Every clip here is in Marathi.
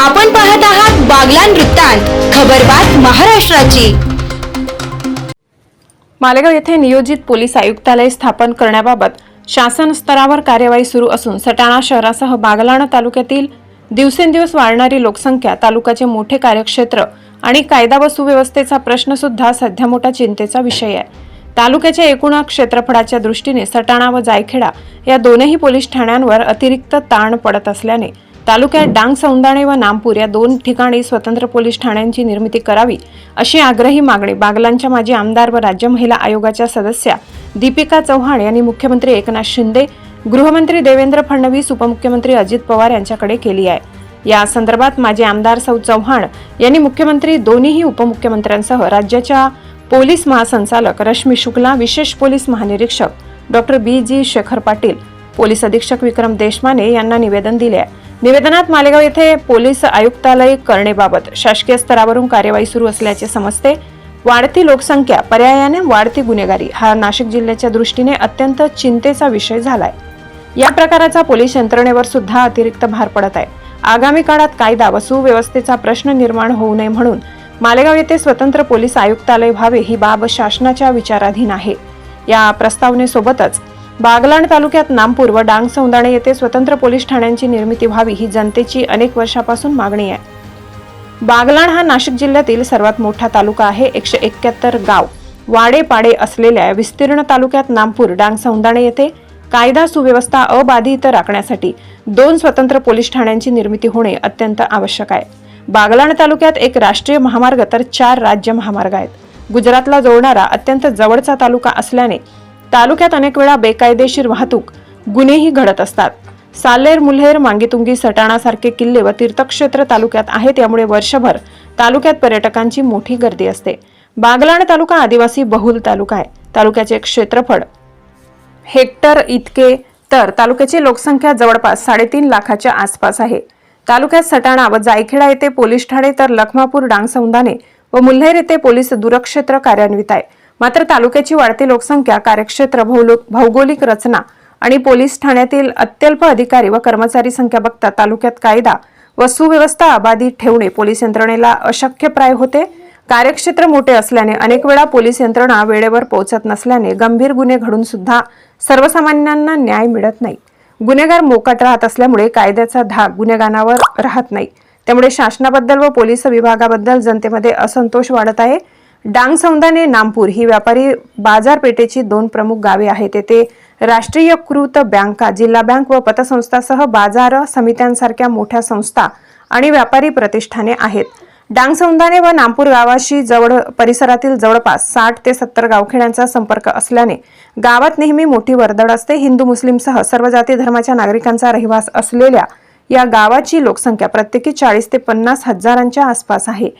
आपण पाहत आहात बागलान वृत्तांत खबरबात महाराष्ट्राची. मालेगाव येथे नियोजित पोलीस आयुक्तालय स्थापन करण्याबाबत शासन स्तरावर कार्यवाही सुरू असून सटाणा शहरासह बागलाण तालुक्यातील दिवसेंदिवस वाढणारी लोकसंख्या तालुक्याचे मोठे कार्यक्षेत्र आणि कायदा व सुव्यवस्थेचा प्रश्न सुद्धा सध्या मोठा चिंतेचा विषय आहे. तालुक्याच्या एकूण क्षेत्रफळाच्या दृष्टीने सटाणा व जायखेडा या दोनही पोलीस ठाण्यांवर अतिरिक्त ताण पडत असल्याने तालुक्यात डांग सौंदाणे व नामपूर या दोन ठिकाणी स्वतंत्र पोलीस ठाण्यांची निर्मिती करावी अशी आग्रही मागणी बागलांच्या माजी आमदार व राज्य महिला आयोगाच्या सदस्या दीपिका चव्हाण यांनी मुख्यमंत्री एकनाथ शिंदे गृहमंत्री देवेंद्र फडणवीस उपमुख्यमंत्री अजित पवार यांच्याकडे केली आहे. या संदर्भात माजी आमदार सौ चव्हाण यांनी मुख्यमंत्री दोन्ही उपमुख्यमंत्र्यांसह राज्याच्या पोलीस महासंचालक रश्मी शुक्ला विशेष पोलीस महानिरीक्षक doctor B G Shekhar Patil police अधीक्षक विक्रम देशमाने यांना निवेदन दिले आहे. निवेदनात मालेगाव येथे पोलीस आयुक्तालय करणेबाबत शासकीय स्तरावरून कार्यवाही सुरू असल्याचे समजते. वाढती लोकसंख्या पर्यायाने वाढती गुन्हेगारी हा नाशिक जिल्ह्याच्या दृष्टीने अत्यंत चिंतेचा विषय झालाय. या प्रकाराचा पोलीस यंत्रणेवर सुद्धा अतिरिक्त भार पडत आहे. आगामी काळात कायदा व सुव्यवस्थेचा प्रश्न निर्माण होऊ नये म्हणून मालेगाव येथे स्वतंत्र पोलीस आयुक्तालय व्हावे ही बाब शासनाच्या विचाराधीन आहे. या प्रस्तावनेसोबतच बागलाण तालुक्यात नामपूर व डांग सौंदाणे येथे स्वतंत्र पोलीस ठाण्यांची निर्मिती व्हावी ही जनतेची अनेक वर्षापासून मागणी आहे. बागलाण हा नाशिक जिल्ह्यातील सर्वात मोठा तालुका आहे एकशे एक्क्याहत्तर गाव. वाडे पाडे असलेल्या विस्तीर्ण तालुक्यात नामपूर डांग सौंदाणे येथे कायदा सुव्यवस्था अबाधित राखण्यासाठी दोन स्वतंत्र पोलीस ठाण्यांची निर्मिती होणे अत्यंत आवश्यक आहे. बागलाण तालुक्यात एक राष्ट्रीय महामार्ग तर चार राज्य महामार्ग आहेत. गुजरातला जोडणारा अत्यंत जवळचा तालुका असल्याने तालुक्यात अनेक वेळा बेकायदेशीर वाहतूक गुन्हेही घडत असतात. सालेर मुल्हेर मांगीतुंगी सटाणासारखे किल्ले व तीर्थक्षेत्र तालुक्यात आहेत त्यामुळे वर्षभर तालुक्यात पर्यटकांची मोठी गर्दी असते. बागलाण तालुका आदिवासी बहुल तालुका आहे. तालुक्याचे क्षेत्रफळ हेक्टर इतके तर तालुक्याची लोकसंख्या जवळपास साडेतीन लाखाच्या आसपास आहे. तालुक्यात सटाणा व जायखेडा येथे पोलीस ठाणे तर लखमापूर डांगसौंदाने व मुल्हेर येथे पोलीस दूरक्षेत्र कार्यान्वित आहे. मात्र तालुक्याची वाढती लोकसंख्या कार्यक्षेत्र भौगोलिक रचना आणि पोलीस ठाण्यातील अत्यल्प अधिकारी व कर्मचारी संख्या बघता तालुक्यात कायदा व सुव्यवस्था अबाधित ठेवणे पोलीस यंत्रणेला अशक्यप्राय होते. कार्यक्षेत्र मोठे असल्याने अनेक वेळा पोलीस यंत्रणा वेळेवर पोहोचत नसल्याने गंभीर गुन्हे घडून सुद्धा सर्वसामान्यांना न्याय मिळत नाही. गुन्हेगार मोकाट राहत असल्यामुळे कायद्याचा धाक गुन्हेगारांवर राहत नाही. त्यामुळे शासनाबद्दल व पोलीस विभागाबद्दल जनतेमध्ये असंतोष वाढत आहे. डांग सौंदाने नामपूर ही व्यापारी बाजारपेठेची दोन प्रमुख गावे आहेत. येथे राष्ट्रीयकृत बँका जिल्हा बँक व पतसंस्थासह बाजार समित्यांसारख्या मोठ्या संस्था आणि व्यापारी प्रतिष्ठाने आहेत. डांग डांगसौंदाने व नामपूर गावाशी जवळ परिसरातील जवळपास साठ ते सत्तर गावखेड्यांचा संपर्क असल्याने गावात नेहमी मोठी वर्दळ असते. हिंदू मुस्लिमसह सर्व जाती धर्माच्या नागरिकांचा रहिवास असलेल्या या गावाची लोकसंख्या प्रत्येकी चाळीस ते पन्नास हजारांच्या आसपास आहे.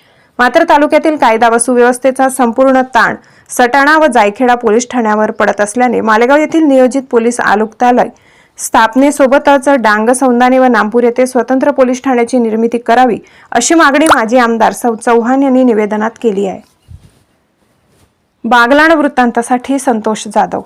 मात्र तालुक्यातील कायदा व सुव्यवस्थेचा संपूर्ण ताण सटाणा व जायखेडा पोलीस ठाण्यावर पडत असल्याने मालेगाव येथील नियोजित पोलीस आयुक्तालय स्थापनेसोबतच डांग सौंदाने व नामपूर येथे स्वतंत्र पोलीस ठाण्याची निर्मिती करावी अशी मागणी माजी आमदार सौ चौहान यांनी निवेदनात केली आहे. बागलाण वृत्तांतासाठी संतोष जाधव.